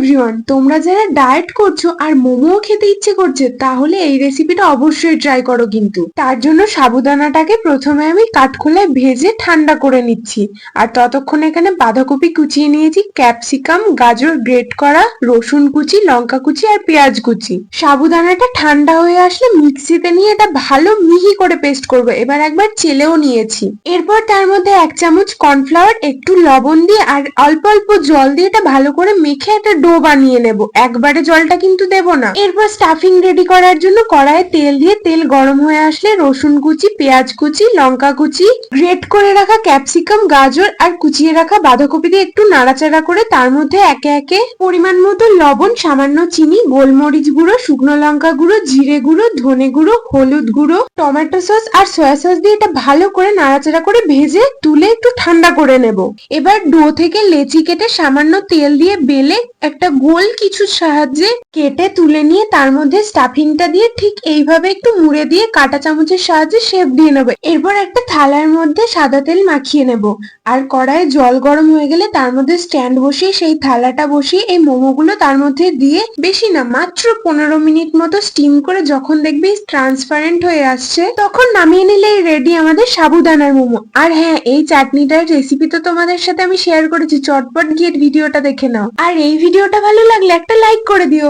Everyone তোমরা যারা diet করছ আর মোমো খেতে ইচ্ছে করছে, তাহলে এই রেসিপিটা অবশ্যই ট্রাই করো কিন্তু। তার জন্য সাবুদানাটাকে প্রথমে আমি কাঠখোলায় ভেজে ঠান্ডা করে নিচ্ছি। আর ততক্ষণ এখানে বাঁধাকপি কুচিয়ে নিয়েছি, ক্যাপসিকাম, গাজর গ্রেট করা, রসুন কুচি, লঙ্কা কুচি আর পেঁয়াজ কুচি। সাবুদানাটা ঠান্ডা হয়ে আসলে মিক্সিতে নিয়ে এটা ভালো মিহি করে পেস্ট করব। এবার একবার চেলেও নিয়েছি। এরপর তার মধ্যে এক চামচ কর্নফ্লাওয়ার একটু লবণ দিয়ে আর অল্প অল্প জল দিয়ে এটা ভালো করে মেখে একটা ডো বানিয়ে নেব। একবারে জলটা কিন্তু দেব না। এরপর স্টাফিং রেডি করার জন্য কড়াইয়ে তেল দিয়ে তেল গরম হয়ে আসলে রসুন কুচি, পেঁয়াজ কুচি, লঙ্কা কুচি গ্রেট করে রাখা ক্যাপসিকাম গাজর আর কুচিয়ে রাখা বাঁধাকপি দিয়ে একটু নাড়াচাড়া করে তার মধ্যে একে একে পরিমাণ মতো লবণ, সামান্য চিনি, গোলমরিচ গুঁড়ো, শুকনো লঙ্কা গুঁড়ো, জিরে গুঁড়ো, ধনে গুঁড়ো, হলুদ গুঁড়ো, টমেটো সস আর সয়া সস দিয়ে এটা ভালো করে নাড়াচাড়া করে ভেজে তুলে একটু ঠান্ডা করে নেব। এবার ডো থেকে লেচি কেটে সামান্য তেল দিয়ে বেলে একটা গোল কিছু সাহায্যে কেটে তুলে নিয়ে তার মধ্যে স্টাফিংটা দিয়ে ঠিক এইভাবে একটু মুড়ে দিয়ে কাঁটা চামচের সাহায্যে শেপ দিয়ে নেব। এরপর একটা থালার মধ্যে সাদা তেল মাখিয়ে নেব। আর কড়াইয়ে জল গরম হয়ে গেলে তার মধ্যে স্ট্যান্ড বসিয়ে সেই থালাটা বসিয়ে এই মোমোগুলো তার মধ্যে দিয়ে বেশি না, মাত্র পনেরো মিনিট মতো স্টিম করে যখন দেখবি ট্রান্সপারেন্ট হয়ে আসছে, তখন নামিয়ে নিলেই রেডি আমাদের সাবুদানার মোমো। আর হ্যাঁ এই চাটনিটার রেসিপি তো তোমাদের সাথে আমি শেয়ার করেছি। চটপট গিয়ে ভিডিওটা দেখে নাও। আর এই ভিডিওটা ভালো লাগলে একটা লাইক করে দিও।